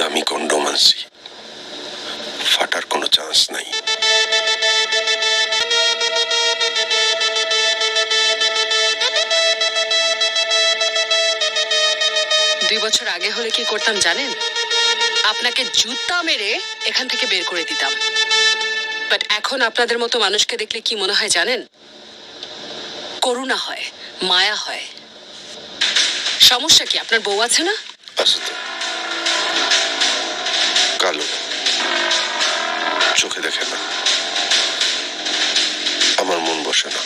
দামি কন্ডম আনছি। ফাটার কোনো চান্স নাই। দুই বছর আগে হলে কি করতাম জানেন? আপনাকে জুতা মেরে এখান থেকে বের করে দিতাম। বাট এখন আপনাদের মতো মানুষকে দেখলে কি মনে হয় জানেন? করুণা হয় মায়া হয়। সমস্যা কি? আপনার বউ আছে না? আছে তো। কালো। চোখে দেখে না। আমার মন বসে না।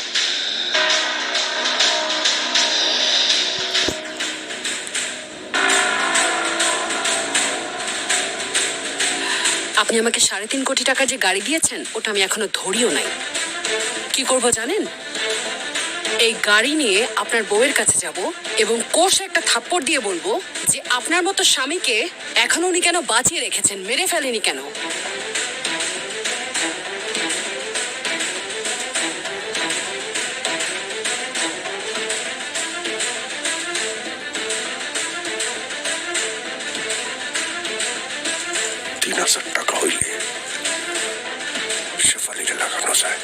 আপনি আমাকে সাড়ে তিন কোটি টাকা যে গাড়ি দিয়েছেন, ওটা আমি এখনও ধরিও নাই। কি করব জানেন? এই গাড়ি নিয়ে আপনার বউয়ের কাছে যাব এবং কোষে একটা থাপ্পড় দিয়ে বলব যে আপনার মতো স্বামীকে এখনও উনি কেন বাঁচিয়ে রেখেছেন? মেরে ফেলেনি কেন? তিন হাজার টাকা হইলে শেফালিরে লাগানো যায়।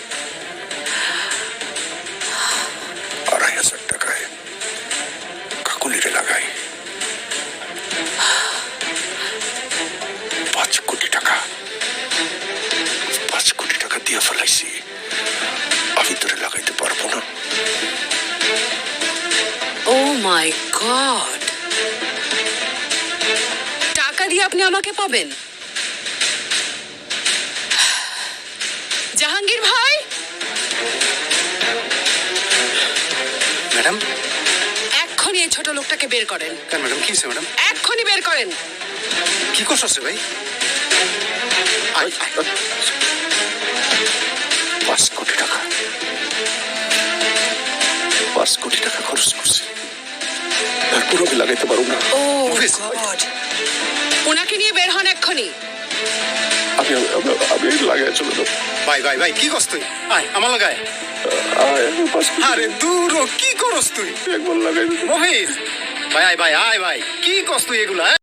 মাই গড টাকা দিয়ে আপনি আমাকে পাবেন জাহাঙ্গীর ভাই ম্যাডাম এক্ষুনি এই ছোট লোকটাকে বের করেন কেন ম্যাডাম কি ম্যাডাম এক্ষুনি বের করেন কি হচ্ছে ভাই। পাঁচ কোটি তারপর লাগাইতে পারব না। ওনাকে নিয়ে বের হন এক্ষুনি। আমি আমি- লাগাই চলে যাব ভাই ভাই ভাই কি করছ তুই? আয় আমার লাগায় আরে দূর ও, কি করস তুই? একবার লাগাই মহেশ ভাই আয় ভাই আয় ভাই কি কষ্ট তুই এগুলা